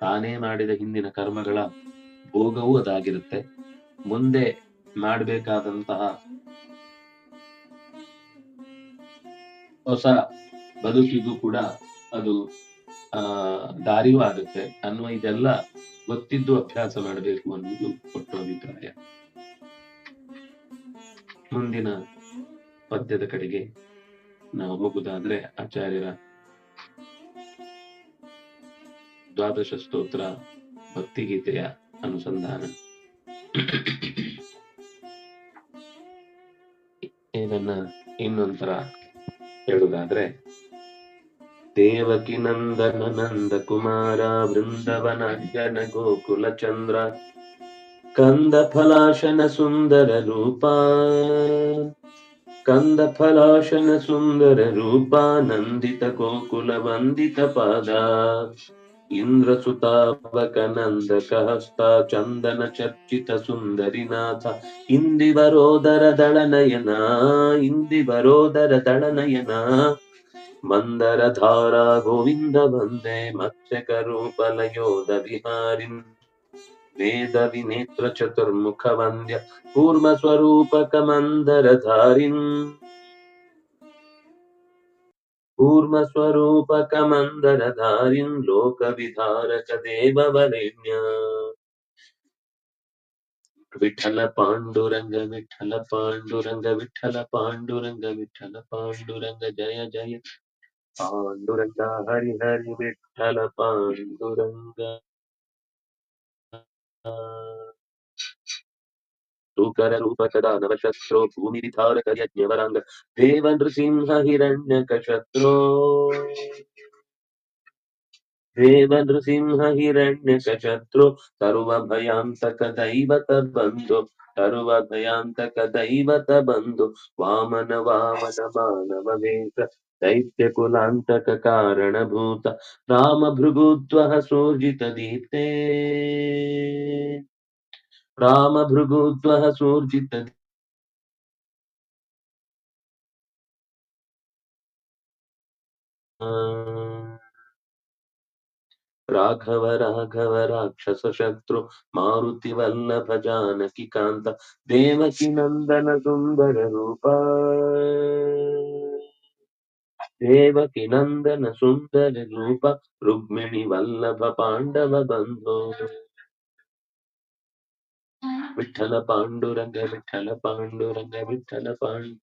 ತಾನೇ ಮಾಡಿದ ಹಿಂದಿನ ಕರ್ಮಗಳ ಭೋಗವೂ ಅದಾಗಿರುತ್ತೆ. ಮುಂದೆ ಮಾಡಬೇಕಾದಂತಹ ಹೊಸ ಬದುಕಿಗೂ ಕೂಡ ಅದು, ಆ, ದಾರಿಯೂ ಆಗುತ್ತೆ. ಅನ್ನುವ ಇದೆಲ್ಲ ಗೊತ್ತಿದ್ದು ಅಭ್ಯಾಸ ಮಾಡಬೇಕು ಅನ್ನೋದು ಒಟ್ಟು ಅಭಿಪ್ರಾಯ. ಮುಂದಿನ ಪದ್ಯದ ಕಡೆಗೆ ನಾವು ಹೋಗುದಾದ್ರೆ ಆಚಾರ್ಯರ ದ್ವಾದಶ ಸ್ತೋತ್ರ, ಭಕ್ತಿಗೀತೆಯ ಅನುಸಂಧಾನ. ಇದನ್ನ ಇನ್ನೊಂಥರ ಹೇಳುವುದಾದ್ರೆ, ದೇವಕಿ ನಂದನ ನಂದ ಕುಮಾರ ಬೃಂದವನ ಜನ ಗೋಕುಲ ಚಂದ್ರ, ಕಂದ ಫಲಾಶನ ಸುಂದರ ರೂಪ, ಕಂದ ಫಲಾಶನ ಸುಂದರ ರೂಪ, ನಂದಿತ ಗೋಕುಲ, ವಂದಿತ ಪಾದ इन्द्रसुतावकनन्दकहस्ता चन्दनचर्चितसुन्दरिनाथ इन्दिवरोदरदलनयना इन्दिवरोदरदलनयना मन्दरधारा गोविन्द वन्दे मत्स्यकरूपलयोदविहारिन् वेदविनेत्रचतुर्मुखवन्द्य कूर्मस्वरूपकमन्दरधारिन् कूर्मस्वरूपकमङ्गलधारिं लोकविधारक देववरेण्य विठल पाण्डुरङ्ग विठ्ठल पाण्डुरङ्ग विठ्ठल पाण्डुरङ्ग विठल पाण्डुरङ्ग जय। जय पाण्डुरङ्ग हरि हरि विठ्ठल पाण्डुरङ्ग रूपकदानवशस्त्रो भूमिविधारकयज्ञवराङ्ग देवनृसिंह हिरण्यकशत्रो देवनृसिंह हिरण्यकशत्रो सर्वभयान्तकदैवतबन्धो सर्वभयान्तकदैवतबन्धो वामन वामन मानववेश दैत्यकुलान्तककारणभूत रामभृगुद्वः सूर्जितदीप्ते रामभृगुद्वः सूर्जित राघव राघव राक्षसशत्रु मारुतिवल्लभ जानकिकान्त राक्षस शत्रु मारुतिवल्लभ जानकिकान्तनसुन्दररूप रुक्मिणि वल्लभ पाण्डव बन्धो ವಿಠಲ ಪಾಂಡುರಂಗ ವಿಠಲ ಪಾಂಡುರಂಗ ವಿಠಲ ಪಾಂಡ್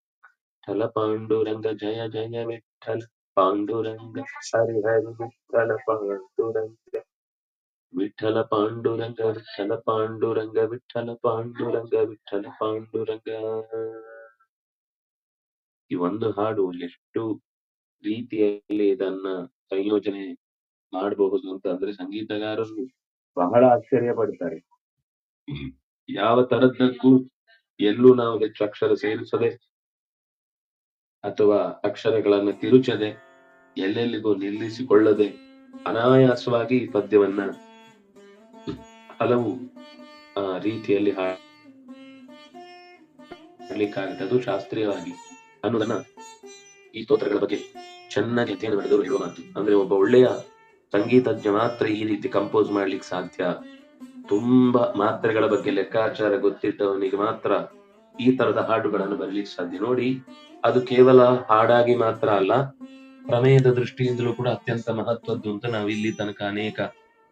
ವಿಠಲ ಪಾಂಡುರಂಗ ಜಯ ಜಯ ವಿಠಲ ಪಾಂಡುರಂಗ ಹರಿ ಹರಿ ವಿಠಲ ಪಾಂಡುರಂಗ ವಿಠಲ ಪಾಂಡುರಂಗ ವಿಠಲ ಪಾಂಡುರಂಗ ವಿಠಲ ಪಾಂಡುರಂಗ ವಿಠಲ ಪಾಂಡುರಂಗ ಈ ಒಂದು ಹಾಡು ಎಷ್ಟು ರೀತಿಯಲ್ಲಿ ಇದನ್ನ ಸಂಯೋಜನೆ ಮಾಡಬಹುದು ಅಂತ ಅಂದ್ರೆ ಸಂಗೀತಗಾರರು ಬಹಳ ಆಶ್ಚರ್ಯ ಪಡ್ತಾರೆ ಯಾವ ತರದ್ದಕ್ಕೂ ಎಲ್ಲೂ ನಾವು ಹೆಚ್ಚು ಅಕ್ಷರ ಸೇರಿಸದೆ ಅಥವಾ ಅಕ್ಷರಗಳನ್ನು ತಿರುಚದೆ ಎಲ್ಲೆಲ್ಲಿಗೂ ನಿಲ್ಲಿಸಿಕೊಳ್ಳದೆ ಅನಾಯಾಸವಾಗಿ ಈ ಪದ್ಯವನ್ನ ಹಲವು ಆ, ರೀತಿಯಲ್ಲಿ ಹಾಡಲಿಕ್ಕಾಗದ್ದು ಶಾಸ್ತ್ರೀಯವಾಗಿ ಅನ್ನೋದನ್ನ ಈ ಸ್ತೋತ್ರಗಳ ಬಗ್ಗೆ ಚೆನ್ನಾಗಿ ಅಧ್ಯಯನ ಮಾಡಿದವರು ಹೇಳುವ ಮಾತು. ಅಂದ್ರೆ ಒಬ್ಬ ಒಳ್ಳೆಯ ಸಂಗೀತಜ್ಞ ಮಾತ್ರ ಈ ರೀತಿ ಕಂಪೋಸ್ ಮಾಡ್ಲಿಕ್ಕೆ ಸಾಧ್ಯ. ತುಂಬಾ ಮಾತ್ರೆಗಳ ಬಗ್ಗೆ ಲೆಕ್ಕಾಚಾರ ಗೊತ್ತಿದ್ದವನಿಗೆ ಮಾತ್ರ ಈ ತರದ ಹಾಡುಗಳನ್ನು ಬರಲಿಕ್ಕೆ ಸಾಧ್ಯ. ನೋಡಿ, ಅದು ಕೇವಲ ಹಾಡಾಗಿ ಮಾತ್ರ ಅಲ್ಲ, ಪ್ರಮೇಯದ ದೃಷ್ಟಿಯಿಂದಲೂ ಕೂಡ ಅತ್ಯಂತ ಮಹತ್ವದ್ದು ಅಂತ ನಾವು ಇಲ್ಲಿ ತನಕ ಅನೇಕ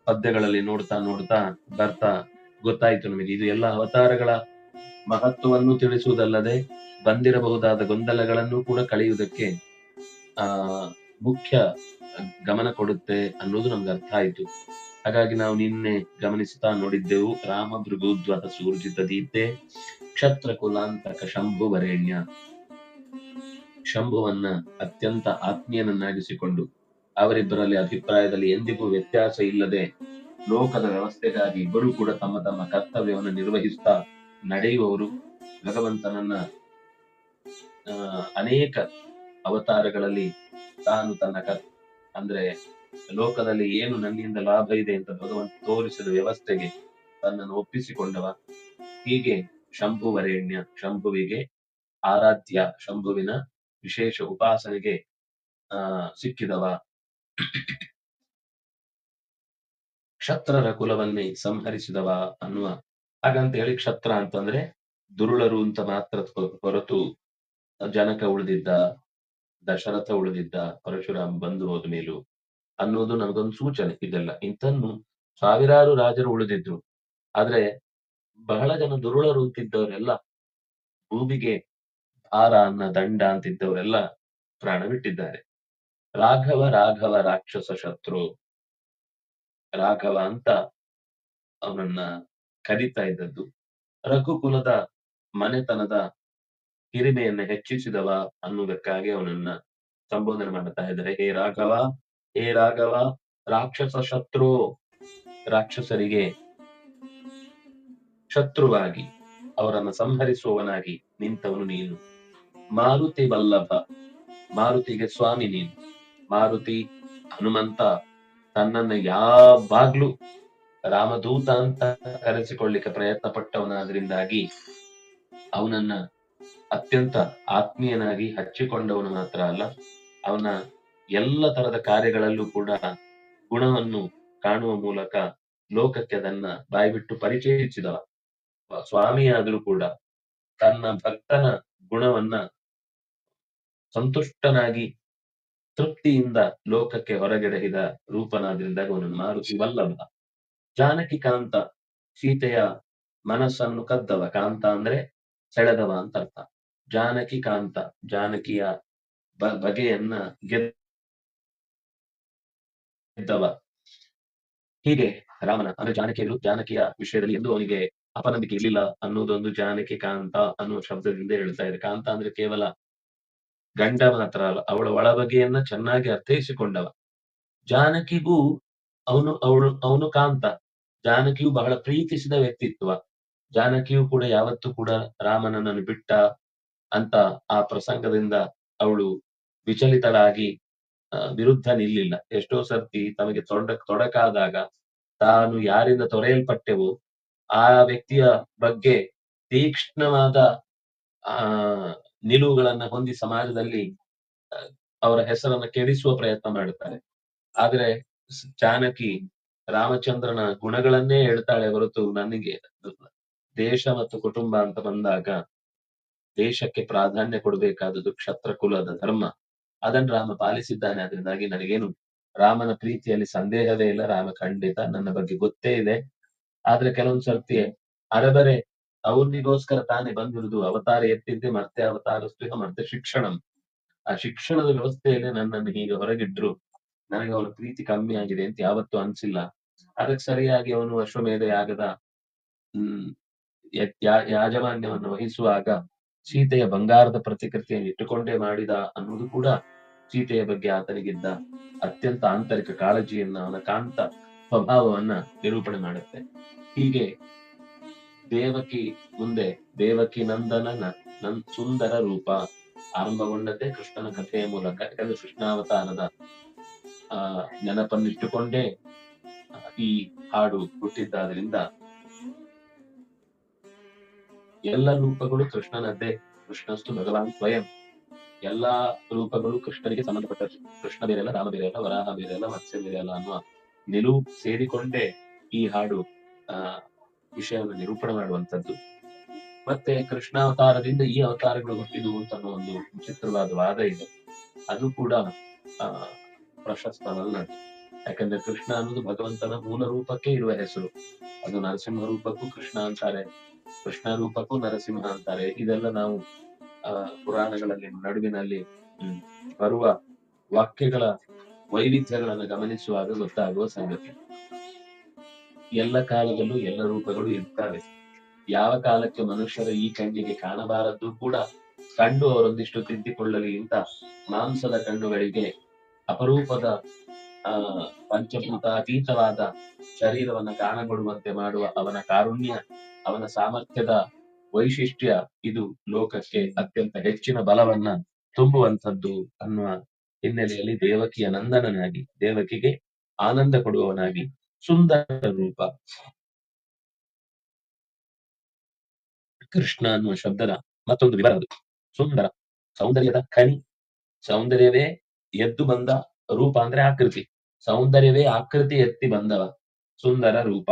ಪದ್ಯಗಳಲ್ಲಿ ನೋಡ್ತಾ ನೋಡ್ತಾ ಬರ್ತಾ ಗೊತ್ತಾಯ್ತು ನಮಗೆ. ಇದು ಎಲ್ಲ ಅವತಾರಗಳ ಮಹತ್ವವನ್ನು ತಿಳಿಸುವುದಲ್ಲದೆ ಬಂದಿರಬಹುದಾದ ಗೊಂದಲಗಳನ್ನು ಕೂಡ ಕಳೆಯುವುದಕ್ಕೆ, ಆ, ಮುಖ್ಯ ಗಮನ ಕೊಡುತ್ತೆ ಅನ್ನೋದು ನಮ್ಗೆ ಅರ್ಥ ಆಯ್ತು. ಹಾಗಾಗಿ ನಾವು ನಿನ್ನೆ ಗಮನಿಸುತ್ತಾ ನೋಡಿದ್ದೆವು ರಾಮ ಭೃಗುದ್ವತ ಸೂರ್ಜಿತ ದೀಪ್ತೆ ಕ್ಷತ್ರ ಕುಲಾಂತಕ ಶಂಭು ವರೇಣ್ಯ. ಶಂಭುವನ್ನ ಅತ್ಯಂತ ಆತ್ಮೀಯನನ್ನಾಗಿಸಿಕೊಂಡು ಅವರಿಬ್ಬರಲ್ಲಿ ಅಭಿಪ್ರಾಯದಲ್ಲಿ ಎಂದಿಗೂ ವ್ಯತ್ಯಾಸ ಇಲ್ಲದೆ ಲೋಕದ ವ್ಯವಸ್ಥೆಗಾಗಿ ಇಬ್ಬರು ಕೂಡ ತಮ್ಮ ತಮ್ಮ ಕರ್ತವ್ಯವನ್ನು ನಿರ್ವಹಿಸ್ತಾ ನಡೆಯುವವರು. ಭಗವಂತನನ್ನ ಅನೇಕ ಅವತಾರಗಳಲ್ಲಿ ತಾನು ತನ್ನ ಕರ್, ಅಂದ್ರೆ ಲೋಕದಲ್ಲಿ ಏನು ನನ್ನಿಂದ ಲಾಭ ಇದೆ ಅಂತ ಭಗವಂತ ತೋರಿಸಿದ ವ್ಯವಸ್ಥೆಗೆ ತನ್ನನ್ನು ಒಪ್ಪಿಸಿಕೊಂಡವ. ಹೀಗೆ ಶಂಭುವರೇಣ್ಯ ಶಂಭುವಿಗೆ ಆರಾಧ್ಯ ಶಂಭುವಿನ ವಿಶೇಷ ಉಪಾಸನೆಗೆ, ಆ, ಸಿಕ್ಕಿದವ. ಕ್ಷತ್ರರ ಕುಲವನ್ನೇ ಸಂಹರಿಸಿದವ ಅನ್ನುವ ಹಾಗಂತ ಹೇಳಿ ಕ್ಷತ್ರ ಅಂತಂದ್ರೆ ದುರುಳರು ಅಂತ ಮಾತ್ರ ಹೊರತು ಜನಕ ಉಳಿದಿದ್ದ, ದಶರಥ ಉಳಿದಿದ್ದ, ಪರಶುರಾಮ್ ಬಂದು ಹೋದ ಮೇಲೂ ಅನ್ನೋದು ನನಗೊಂದು ಸೂಚನೆ ಇದೆಲ್ಲ. ಇಂಥನ್ನು ಸಾವಿರಾರು ರಾಜರು ಉಳಿದಿದ್ರು. ಆದ್ರೆ ಬಹಳ ಜನ ದುರುಳರು ಅಂತಿದ್ದವರೆಲ್ಲ ಭೂಮಿಗೆ ಭಾರ ಅನ್ನ ದಂಡ ಅಂತಿದ್ದವರೆಲ್ಲ ಪ್ರಾಣ ಬಿಟ್ಟಿದ್ದಾರೆ ರಾಘವ ರಾಘವ, ರಾಕ್ಷಸ ಶತ್ರು. ರಾಘವ ಅಂತ ಅವನನ್ನ ಕರೀತಾ ಇದ್ದದ್ದು. ರಘುಕುಲದ ಮನೆತನದ ಹಿರಿಮೆಯನ್ನ ಹೆಚ್ಚಿಸಿದವ ಅನ್ನುವುದಕ್ಕಾಗಿ ಅವನನ್ನ ಸಂಬೋಧನೆ ಮಾಡ್ತಾ ಇದ್ದಾರೆ. ಹೇ ರಾಘವ ಹೇ ರಾಘವ ರಾಕ್ಷಸ ಶತ್ರು ರಾಕ್ಷಸರಿಗೆ ಶತ್ರುವಾಗಿ ಅವರನ್ನು ಸಂಹರಿಸುವವನಾಗಿ ನಿಂತವನು ನೀನು. ಮಾರುತಿ ವಲ್ಲಭ, ಮಾರುತಿಗೆ ಸ್ವಾಮಿ ನೀನು. ಮಾರುತಿ, ಹನುಮಂತ, ತನ್ನನ್ನ ಯಾವಾಗ್ಲೂ ರಾಮದೂತ ಅಂತ ಕರೆಸಿಕೊಳ್ಳಿಕ್ಕೆ ಪ್ರಯತ್ನ ಪಟ್ಟವನಾದ್ರಿಂದಾಗಿ ಅವನನ್ನ ಅತ್ಯಂತ ಆತ್ಮೀಯನಾಗಿ ಹಚ್ಚಿಕೊಂಡವನು ಮಾತ್ರ ಅಲ್ಲ, ಅವನ ಎಲ್ಲ ತರದ ಕಾರ್ಯಗಳಲ್ಲೂ ಕೂಡ ಗುಣವನ್ನು ಕಾಣುವ ಮೂಲಕ ಲೋಕಕ್ಕೆ ಅದನ್ನ ಬಾಯ್ಬಿಟ್ಟು ಪರಿಚಯಿಸಿದವ ಸ್ವಾಮಿಯಾದ್ರೂ ಕೂಡ ತನ್ನ ಭಕ್ತನ ಗುಣವನ್ನ ಸಂತುಷ್ಟನಾಗಿ ತೃಪ್ತಿಯಿಂದ ಲೋಕಕ್ಕೆ ಹೊರಗೆಡಹಿದ ರೂಪನಾದ್ರಿಂದ ಅವನನ್ನು ಮಾರುತಿ ವಲ್ಲಭ. ಜಾನಕಿ ಕಾಂತ ಸೀತೆಯ ಮನಸ್ಸನ್ನು ಕದ್ದವ. ಕಾಂತ ಅಂದ್ರೆ ಸೆಳೆದವ ಅಂತ ಅರ್ಥ. ಜಾನಕಿ ಕಾಂತ ಜಾನಕಿಯ ಬಗೆಯನ್ನ ಬಗೆಯನ್ನ ಗೆದ್ದವ ಹೀಗೆ ರಾಮನ, ಅಂದ್ರೆ ಜಾನಕಿಯರು, ಜಾನಕಿಯ ವಿಷಯದಲ್ಲಿ ಎಂದು ಅವನಿಗೆ ಅಪನಂಬಿಕೆ ಇರಲಿಲ್ಲ ಅನ್ನೋದೊಂದು ಜಾನಕಿ ಕಾಂತ ಅನ್ನುವ ಶಬ್ದದಿಂದ ಹೇಳ್ತಾ ಇದೆ ಕಾಂತ ಅಂದ್ರೆ ಕೇವಲ ಗಂಡ ಮಾತ್ರ ಅಲ್ಲ, ಅವಳ ಒಳ ಬಗೆಯನ್ನ ಚೆನ್ನಾಗಿ ಅರ್ಥೈಸಿಕೊಂಡವ. ಜಾನಕಿಗೂ ಅವನು, ಅವಳು, ಅವನು ಕಾಂತ. ಜಾನಕಿಯು ಬಹಳ ಪ್ರೀತಿಸಿದ ವ್ಯಕ್ತಿತ್ವ. ಜಾನಕಿಯು ಕೂಡ ಯಾವತ್ತೂ ಕೂಡ ರಾಮನನ್ನು ಬಿಟ್ಟ ಅಂತ ಆ ಪ್ರಸಂಗದಿಂದ ಅವಳು ವಿಚಲಿತಳಾಗಿ ವಿರುದ್ಧ ನಿಲ್ಲಿಲ್ಲ. ಎಷ್ಟೋ ಸರ್ತಿ ತಮಗೆ ತೊಡ, ತೊಡಕಾದಾಗ ತಾನು ಯಾರಿಂದ ತೊರೆಯಲ್ಪಟ್ಟೆವೋ ಆ ವ್ಯಕ್ತಿಯ ಬಗ್ಗೆ ತೀಕ್ಷ್ಣವಾದ, ಆ, ನಿಲುವುಗಳನ್ನ ಹೊಂದಿ ಸಮಾಜದಲ್ಲಿ ಅವರ ಹೆಸರನ್ನ ಕೆಡಿಸುವ ಪ್ರಯತ್ನ ಮಾಡುತ್ತಾರೆ. ಆದ್ರೆ ಚಾನಕಿ ರಾಮಚಂದ್ರನ ಗುಣಗಳನ್ನೇ ಹೇಳ್ತಾಳೆ ಹೊರತು ನನಗೆ ದೇಶ ಮತ್ತು ಕುಟುಂಬ ಅಂತ ಬಂದಾಗ ದೇಶಕ್ಕೆ ಪ್ರಾಧಾನ್ಯ ಕೊಡಬೇಕಾದದ್ದು ಕ್ಷತ್ರ ಕುಲದ ಧರ್ಮ. ಅದನ್ನು ರಾಮ ಪಾಲಿಸಿದ್ದಾನೆ. ಅದರಿಂದಾಗಿ ನನಗೇನು ರಾಮನ ಪ್ರೀತಿಯಲ್ಲಿ ಸಂದೇಹವೇ ಇಲ್ಲ. ರಾಮ ಖಂಡಿತ ನನ್ನ ಬಗ್ಗೆ ಗೊತ್ತೇ ಇದೆ. ಆದ್ರೆ ಕೆಲವೊಂದ್ ಸರ್ತಿ ಅರಬರೆ ಅವನಿಗೋಸ್ಕರ ತಾನೇ ಬಂದಿರುವುದು. ಅವತಾರ ಎತ್ತಿದ್ದೆ ಮತ್ತೆ ಅವತಾರಸ್ತು ಮತ್ತೆ ಶಿಕ್ಷಣಂ. ಆ ಶಿಕ್ಷಣದ ವ್ಯವಸ್ಥೆಯಲ್ಲಿ ನನ್ನನ್ನು ಹೀಗೆ ಹೊರಗಿಟ್ರು. ನನಗೆ ಅವನ ಪ್ರೀತಿ ಕಮ್ಮಿ ಆಗಿದೆ ಅಂತ ಯಾವತ್ತೂ ಅನ್ಸಿಲ್ಲ. ಅದಕ್ಕೆ ಸರಿಯಾಗಿ ಅವನು ಅಶ್ವಮೇಧ ಯಾಗದ, ಹ್ಮ್ ಯಾಜಮಾನ್ಯವನ್ನು ವಹಿಸುವಾಗ ಸೀತೆಯ ಬಂಗಾರದ ಪ್ರತಿಕೃತಿಯನ್ನು ಇಟ್ಟುಕೊಂಡೇ ಮಾಡಿದ ಅನ್ನೋದು ಕೂಡ ಸೀತೆಯ ಬಗ್ಗೆ ಆತನಿಗಿದ್ದ ಅತ್ಯಂತ ಆಂತರಿಕ ಕಾಳಜಿಯನ್ನ ಅವನ ಕಾಂತ ಸ್ವಭಾವವನ್ನ ನಿರೂಪಣೆ ಮಾಡುತ್ತೆ. ಹೀಗೆ ದೇವಕಿ ಮುಂದೆ ದೇವಕಿ ನಂದನ ನನ್ ಸುಂದರ ರೂಪ ಆರಂಭಗೊಂಡದ್ದೇ ಕೃಷ್ಣನ ಕಥೆಯ ಮೂಲಕ, ಯಾಕಂದ್ರೆ ಕೃಷ್ಣಾವತಾರದ, ಆ, ನೆನಪನ್ನಿಟ್ಟುಕೊಂಡೇ ಈ ಹಾಡು ಹುಟ್ಟಿದ್ದಾದ್ರಿಂದ ಎಲ್ಲ ರೂಪಗಳು ಕೃಷ್ಣನದ್ದೇ. ಕೃಷ್ಣಸ್ತು ಭಗವಾನ್ ಸ್ವಯಂ. ಎಲ್ಲಾ ರೂಪಗಳು ಕೃಷ್ಣನಿಗೆ ಸಂಬಂಧಪಟ್ಟ ಕೃಷ್ಣ ಬೇರೆ ಅಲ್ಲ ರಾಮ ಬೇರೆ ಅಲ್ಲ ವರಾಹ ಬೇರೆ ಅಲ್ಲ ಮತ್ಸ್ಯ ಬೇರೆ ಅಲ್ಲ ಅನ್ನುವ ನಿಲುವು ಸೇರಿಕೊಂಡೇ ಈ ಹಾಡು, ಆ, ವಿಷಯವನ್ನು ನಿರೂಪಣೆ ಮಾಡುವಂತದ್ದು ಮತ್ತೆ ಕೃಷ್ಣಾವತಾರದಿಂದ ಈ ಅವತಾರಗಳು ಹುಟ್ಟಿದವು ಅಂತ ಅನ್ನೋ ಒಂದು ವಿಚಿತ್ರವಾದ ವಾದ ಇದೆ. ಅದು ಕೂಡ, ಆ ಪ್ರಶಸ್ತವಲ್ಲ ಯಾಕಂದ್ರೆ ಕೃಷ್ಣ ಅನ್ನೋದು ಭಗವಂತನ ಮೂಲ ರೂಪಕ್ಕೆ ಇರುವ ಹೆಸರು. ಅದು ನರಸಿಂಹ ರೂಪಕ್ಕೂ ಕೃಷ್ಣ ಅಂತಾರೆ. ಕೃಷ್ಣ ರೂಪಕ್ಕೂ ನರಸಿಂಹ ಅಂತಾರೆ. ಇದೆಲ್ಲ ನಾವು ಪುರಾಣಗಳಲ್ಲಿ, ನಡುವಿನಲ್ಲಿ ಬರುವ ವಾಕ್ಯಗಳ ವೈವಿಧ್ಯಗಳನ್ನು ಗಮನಿಸುವಾಗ ಗೊತ್ತಾಗುವ ಸಂಗತಿ. ಎಲ್ಲ ಕಾಲದಲ್ಲೂ ಎಲ್ಲ ರೂಪಗಳು ಇರ್ತವೆ ಯಾವ ಕಾಲಕ್ಕೆ ಮನುಷ್ಯರ ಈ ಕಣ್ಣಿಗೆ ಕಾಣಬಾರದ್ದು ಕೂಡ ಕಂಡು ಅವರೊಂದಿಷ್ಟು ತಿದ್ದಿಕೊಳ್ಳಲಿ ಅಂತ ಮಾಂಸದ ಕಣ್ಣುಗಳಿಗೆ ಅಪರೂಪದ, ಆ, ಪಂಚಭೂತ ಅತೀತವಾದ ಶರೀರವನ್ನ ಕಾಣಗೊಡುವಂತೆ ಮಾಡುವ ಅವನ ಕಾರುಣ್ಯ, ಅವನ ಸಾಮರ್ಥ್ಯದ ವೈಶಿಷ್ಟ್ಯ ಇದು ಲೋಕಕ್ಕೆ ಅತ್ಯಂತ ಹೆಚ್ಚಿನ ಬಲವನ್ನ ತುಂಬುವಂಥದ್ದು ಅನ್ನುವ ಹಿನ್ನೆಲೆಯಲ್ಲಿ ದೇವಕಿಯ ನಂದನನಾಗಿ, ದೇವಕಿಗೆ ಆನಂದ ಕೊಡುವವನಾಗಿ ಸುಂದರ ರೂಪ. ಕೃಷ್ಣ ಅನ್ನುವ ಶಬ್ದದ ಮತ್ತೊಂದು ವಿವರ ಅದು. ಸುಂದರ, ಸೌಂದರ್ಯದ ಖನಿ ಸೌಂದರ್ಯವೇ ಎದ್ದು ಬಂದ ರೂಪ ಅಂದ್ರೆ ಆಕೃತಿ. ಸೌಂದರ್ಯವೇ ಆಕೃತಿ ಎತ್ತಿ ಬಂದವ ಸುಂದರ ರೂಪ.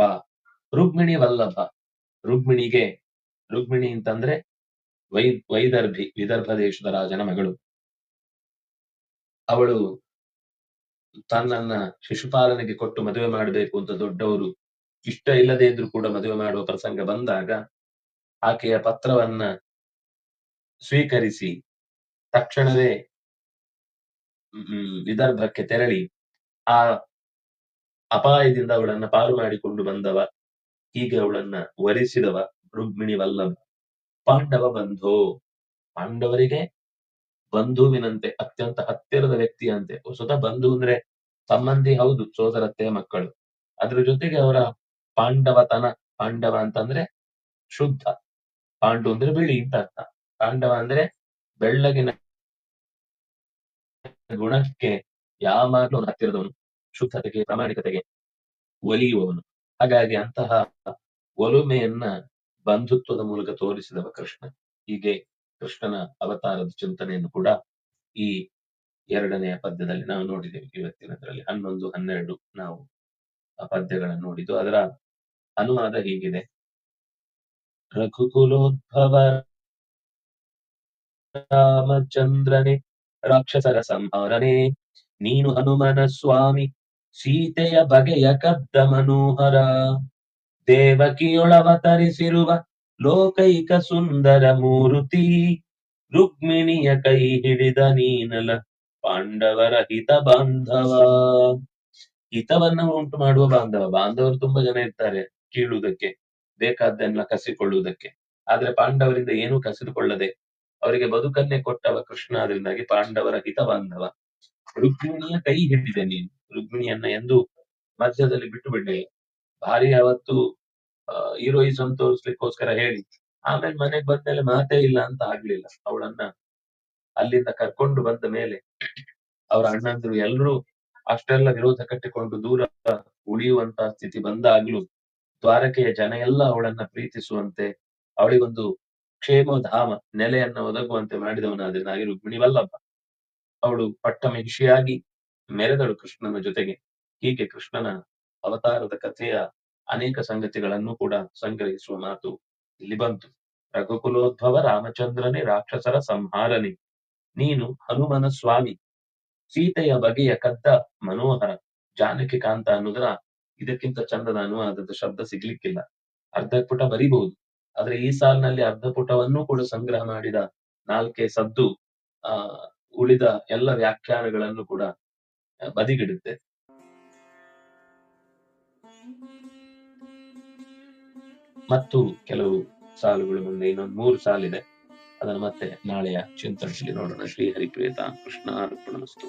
ರುಕ್ಮಿಣಿ ವಲ್ಲಭ. ರುಕ್ಮಿಣಿಗೆ ರುಕ್ಮಿಣಿ ಅಂತಂದ್ರೆ ವೈ, ವೈದರ್ಭಿ ವಿದರ್ಭ ದೇಶದ ರಾಜನ ಮಗಳು. ಅವಳು ತನ್ನನ್ನ ಶಿಶುಪಾಲನೆಗೆ ಕೊಟ್ಟು ಮದುವೆ ಮಾಡಬೇಕು ಅಂತ ದೊಡ್ಡವರು ಇಷ್ಟ ಇಲ್ಲದೆ ಇದ್ರೂ ಕೂಡ ಮದುವೆ ಮಾಡುವ ಪ್ರಸಂಗ ಬಂದಾಗ ಆಕೆಯ ಪತ್ರವನ್ನ ಸ್ವೀಕರಿಸಿ ತಕ್ಷಣವೇ ವಿದರ್ಭಕ್ಕೆ ತೆರಳಿ ಆ ಅಪಾಯದಿಂದ ಅವಳನ್ನ ಪಾರು ಮಾಡಿಕೊಂಡು ಬಂದವ, ಹೀಗೆ ಅವಳನ್ನ ವರಿಸಿದವ. ರುಕ್ಮಿಣಿ ವಲ್ಲಭ ಪಾಂಡವ ಬಂಧು. ಪಾಂಡವರಿಗೆ ಬಂಧುವಿನಂತೆ, ಅತ್ಯಂತ ಹತ್ತಿರದ ವ್ಯಕ್ತಿಯಂತೆ. ಸ್ವತಃ ಬಂಧು ಅಂದ್ರೆ ಸಂಬಂಧಿ ಹೌದು, ಸೋದರತ್ತೆ, ಮಕ್ಕಳು. ಅದ್ರ ಜೊತೆಗೆ ಅವರ ಪಾಂಡವತನ, ಪಾಂಡವ ಅಂತಂದ್ರೆ ಶುದ್ಧ. ಪಾಂಡು ಅಂದ್ರೆ ಬಿಳಿ ಅಂತ ಅರ್ಥ. ಪಾಂಡವ ಅಂದ್ರೆ ಬೆಳ್ಳಗಿನ ಗುಣಕ್ಕೆ ಯಾವಾಗಲೂ ಹತ್ತಿರದವನು. ಶುದ್ಧತೆಗೆ, ಪ್ರಾಮಾಣಿಕತೆಗೆ ಒಲಿಯುವವನು. ಹಾಗಾಗಿ ಅಂತಹ ಒಲುಮೆಯನ್ನ ಬಂಧುತ್ವದ ಮೂಲಕ ತೋರಿಸಿದವ ಕೃಷ್ಣ. ಹೀಗೆ ಕೃಷ್ಣನ ಅವತಾರದ ಚಿಂತನೆಯನ್ನು ಕೂಡ ಈ ಎರಡನೆಯ ಪದ್ಯದಲ್ಲಿ ನಾವು ನೋಡಿದ್ದೇವೆ. ಇವತ್ತಿನದರಲ್ಲಿ ಹನ್ನೊಂದು, ಹನ್ನೆರಡು ನಾವು ಆ ಪದ್ಯಗಳನ್ನು ನೋಡಿದ್ದು. ಅದರ ಅನುವಾದ ಹೀಗಿದೆ. ರಘುಕುಲೋದ್ಭವ ರಾಮಚಂದ್ರನೇ ರಾಕ್ಷಸರ ಸಂಹಾರನೆ, ನೀನು ಹನುಮನ ಸ್ವಾಮಿ, ಸೀತೆಯ ಬಗೆಯ ಕದ್ದ ಮನೋಹರ. ದೇವಕಿಯೊಳವತರಿಸಿರುವ ಲೋಕೈಕ ಸುಂದರ ಮೂರುತಿ, ರುಕ್ಮಿಣಿಯ ಕೈ ಹಿಡಿದ ನೀನಲ ಪಾಂಡವರ ಹಿತ ಬಾಂಧವ. ಹಿತವನ್ನ ಉಂಟು ಮಾಡುವ ಬಾಂಧವ. ಬಾಂಧವರು ತುಂಬಾ ಜನ ಇರ್ತಾರೆ ಕೀಳುವುದಕ್ಕೆ, ಬೇಕಾದ್ದನ್ನ ಕಸಿಕೊಳ್ಳುವುದಕ್ಕೆ. ಆದ್ರೆ ಪಾಂಡವರಿಂದ ಏನೂ ಕಸಿದುಕೊಳ್ಳದೆ ಅವರಿಗೆ ಬದುಕನ್ನೇ ಕೊಟ್ಟವ ಕೃಷ್ಣ. ಅದರಿಂದಾಗಿ ಪಾಂಡವರ ಹಿತ ಬಾಂಧವ. ರುಕ್ಮಿಣಿಯ ಕೈ ಹಿಡಿದೆ ನೀನು. ರುಕ್ಮಿಣಿಯನ್ನ ಎಂದು ಮಧ್ಯದಲ್ಲಿ ಬಿಟ್ಟು ಬಿಡ್ಲಿ ಭಾರಿ ಅವತ್ತು ಹೀರೋಯಿಸಂ ತೋರಿಸ್ಲಿಕ್ಕೋಸ್ಕರ ಹೇಳಿ. ಆಮೇಲೆ ಮನೆಗ್ ಬಂದ್ಮೇಲೆ ಮಾತೇ ಇಲ್ಲ ಅಂತ ಆಗ್ಲಿಲ್ಲ. ಅವಳನ್ನ ಅಲ್ಲಿಂದ ಕರ್ಕೊಂಡು ಬಂದ ಮೇಲೆ ಅವರ ಅಣ್ಣಂದಿರು ಎಲ್ಲರೂ ಅಷ್ಟೆಲ್ಲ ವಿರೋಧ ಕಟ್ಟಿಕೊಂಡು ದೂರ ಉಳಿಯುವಂತ ಸ್ಥಿತಿ ಬಂದಾಗ್ಲೂ ದ್ವಾರಕೆಯ ಜನ ಎಲ್ಲ ಅವಳನ್ನ ಪ್ರೀತಿಸುವಂತೆ ಅವಳಿಗೊಂದು ಕ್ಷೇಮಧಾಮ, ನೆಲೆಯನ್ನ ಒದಗುವಂತೆ ಮಾಡಿದವನಾದ್ರಿಂದಾಗಿ ರುಕ್ಮಿಣಿ ವಲ್ಲಭ ಅವಳು ಪಟ್ಟ ಮಹಿಷಿಯಾಗಿ ಮೆರೆದಳು ಕೃಷ್ಣನ ಜೊತೆಗೆ. ಹೀಗೆ ಕೃಷ್ಣನ ಅವತಾರದ ಕಥೆಯ ಅನೇಕ ಸಂಗತಿಗಳನ್ನು ಕೂಡ ಸಂಗ್ರಹಿಸುವ ಮಾತು ಇಲ್ಲಿ ಬಂತು. ರಘುಕುಲೋದ್ಭವ ರಾಮಚಂದ್ರನೇ ರಾಕ್ಷಸರ ಸಂಹಾರನೆ. ನೀನು ಹನುಮನ ಸ್ವಾಮಿ. ಸೀತೆಯ ಬಗೆಯ ಕದ್ದ ಮನೋಹರ. ಜಾನಕಿ ಕಾಂತ ಅನ್ನೋದರ ಇದಕ್ಕಿಂತ ಚಂದದ ಅನುವಾದದ ಶಬ್ದ ಸಿಗ್ಲಿಕ್ಕಿಲ್ಲ. ಅರ್ಧ ಪುಟ ಬರಿಬಹುದು ಆದ್ರೆ ಈ ಸಾಲಿನಲ್ಲಿ ಅರ್ಧ ಪುಟವನ್ನು ಕೂಡ ಸಂಗ್ರಹ ಮಾಡಿದ ನಾಲ್ಕೆ ಸದ್ದು, ಆ, ಉಳಿದ ಎಲ್ಲ ವ್ಯಾಖ್ಯಾನಗಳನ್ನು ಕೂಡ ಬದಿಗಿಡುತ್ತೆ. ಮತ್ತು ಕೆಲವು ಸಾಲುಗಳು ಮುಂದೆ ಇನ್ನೊಂದು ಮೂರು ಸಾಲಿದೆ. ಅದನ್ನು ಮತ್ತೆ ನಾಳೆಯ ಚಿಂತನೆಯಲ್ಲಿ ನೋಡೋಣ. ಶ್ರೀ ಹರಿಪ್ರಿಯತ ಕೃಷ್ಣ ಅರ್ಪಣಮಸ್ತು